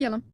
Başlayalım.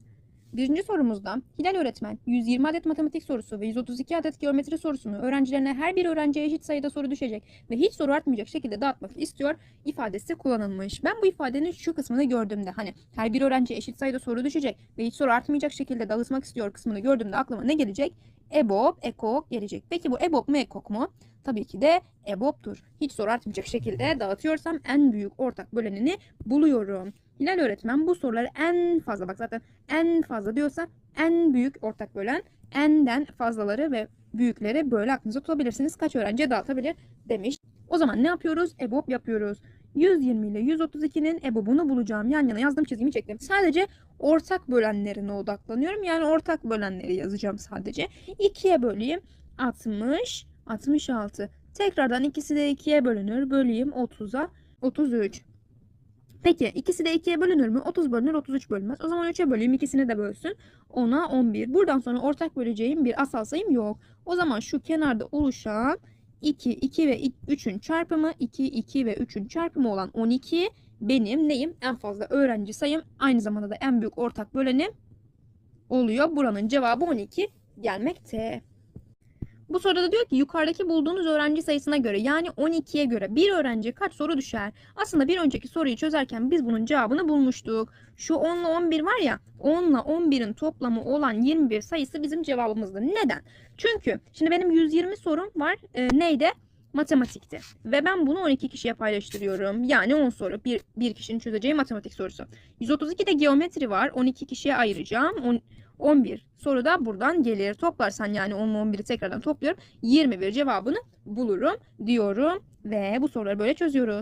Birinci sorumuzda Hilal öğretmen 120 adet matematik sorusu ve 132 adet geometri sorusunu öğrencilerine her bir öğrenciye eşit sayıda soru düşecek ve hiç soru artmayacak şekilde dağıtmak istiyor ifadesi kullanılmış. Ben bu ifadenin şu kısmını gördüğümde hani her bir öğrenciye eşit sayıda soru düşecek ve hiç soru artmayacak şekilde dağıtmak istiyor kısmını gördüğümde aklıma ne gelecek? EBOB, EKOK gelecek. Peki bu EBOB mu EKOK mu? Tabii ki de EBOB'tur. Hiç soru artmayacak şekilde dağıtıyorsam en büyük ortak bölenini buluyorum. Hilal öğretmen bu soruları en fazla bak zaten en fazla diyorsa en büyük ortak bölen n'den fazlaları ve büyükleri böyle aklınıza tutabilirsiniz. Kaç öğrenciye dağıtabilir demiş. O zaman ne yapıyoruz? EBOB yapıyoruz. 120 ile 132'nin EBOB'unu bulacağım. Yan yana yazdım çizgimi çektim. Sadece ortak bölenlerine odaklanıyorum. Yani ortak bölenleri yazacağım sadece. 2'ye böleyim. 60, 66. Tekrardan ikisi de 2'ye bölünür. Böleyim 30'a 33. Peki ikisi de 2'ye bölünür mü? 30 bölünür 33 bölünmez. O zaman 3'e böleyim ikisini de bölsün. 10'a 11. Buradan sonra ortak böleceğim bir asal sayım yok. O zaman şu kenarda oluşan 2, 2 ve 3'ün çarpımı 2, 2 ve 3'ün çarpımı olan 12 benim neyim? En fazla öğrenci sayım. Aynı zamanda da en büyük ortak bölenim oluyor. Buranın cevabı 12 gelmekte. Bu soruda da diyor ki yukarıdaki bulduğunuz öğrenci sayısına göre yani 12'ye göre bir öğrenci kaç soru düşer? Aslında bir önceki soruyu çözerken biz bunun cevabını bulmuştuk. Şu 10 ile 11 var ya 10 ile 11'in toplamı olan 21 sayısı bizim cevabımızdı. Neden? Çünkü şimdi benim 120 sorum var. Ee, neydi? Matematikti. Ve ben bunu 12 kişiye paylaştırıyorum. Yani 10 soru. Bir, bir kişinin çözeceği matematik sorusu. 132 de geometri var. 12 kişiye ayıracağım. 10, 11 soru da buradan gelir. Toplarsan yani 10 ile 11'i tekrardan topluyorum. 21 cevabını bulurum diyorum. Ve bu soruları böyle çözüyoruz.